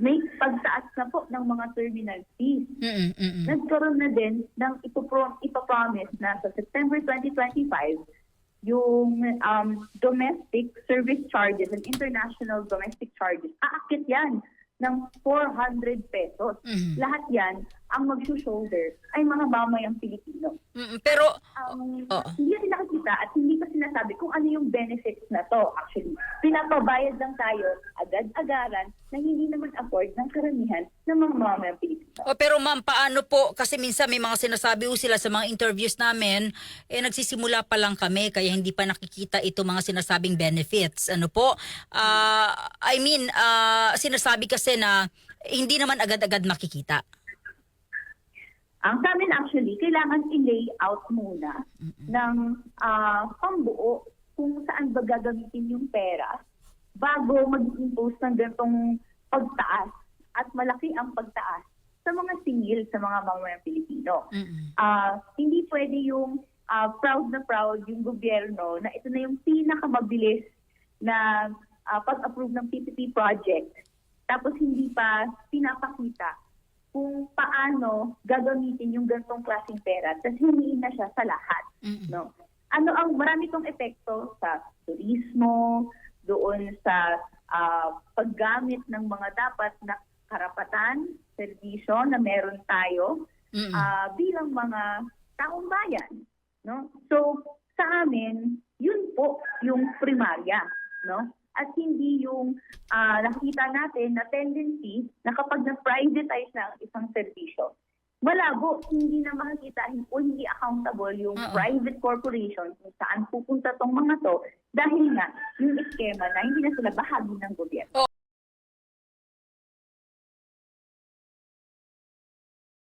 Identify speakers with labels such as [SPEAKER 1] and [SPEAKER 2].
[SPEAKER 1] may pagtaas na po ng mga terminal fees.
[SPEAKER 2] Mm-mm, mm-mm.
[SPEAKER 1] Nagkaroon na din ng ipopro- ipapromise na sa September 2025, yung um, domestic service charges and international domestic charges, aakit yan ng 400 pesos.
[SPEAKER 2] Mhm.
[SPEAKER 1] Lahat yan, ang mag-shoulder ay mga mamayang Pilipino.
[SPEAKER 2] Mm-mm. Pero,
[SPEAKER 1] Um,
[SPEAKER 2] Oo.
[SPEAKER 1] Hindi natin nakikita at hindi pa sinasabi kung ano yung benefits na to actually. Pinapabayad lang tayo agad-agaran na hindi naman afford ng karamihan ng mga mamayang Pilipino.
[SPEAKER 2] oh, pero ma'am, paano po, kasi minsan may mga sinasabi ho sila sa mga interviews namin, eh nagsisimula pa lang kami, kaya hindi pa nakikita ito mga sinasabing benefits. Ano po? Ah, I mean, ah, sinasabi kasi na hindi naman agad-agad makikita.
[SPEAKER 1] Ang sa amin actually, kailangan i-lay out muna ng ah, pambuo kung saan ba gagamitin yung pera bago mag-impose ng ganitong pagtaas at malaki ang pagtaas sa mga singil sa mga mamayang Pilipino.
[SPEAKER 2] Mm-mm.
[SPEAKER 1] Ah, hindi pwede yung ah, proud na proud yung gobyerno na ito na yung pinakamabilis na ah, pag-approve ng PPP project tapos hindi pa pinapakita kung paano gagamitin yung ganitong klaseng pera tapos hiniin na siya sa lahat.
[SPEAKER 2] Mm-mm.
[SPEAKER 1] No? Ano ang marami tong epekto sa turismo, doon sa ah, paggamit ng mga dapat na karapatan, serbisyo na meron tayo
[SPEAKER 2] Mm-mm.
[SPEAKER 1] ah, bilang mga taong bayan. No? So, sa amin, yun po yung primarya. No? At hindi yung ah, nakita natin na tendency na kapag na-privatize na ang isang serbisyo, malabo, hindi na makikita o hindi accountable yung
[SPEAKER 2] Oo.
[SPEAKER 1] private corporation kung saan pupunta tong mga to dahil nga yung eskema na hindi na sila bahagi ng gobyerno.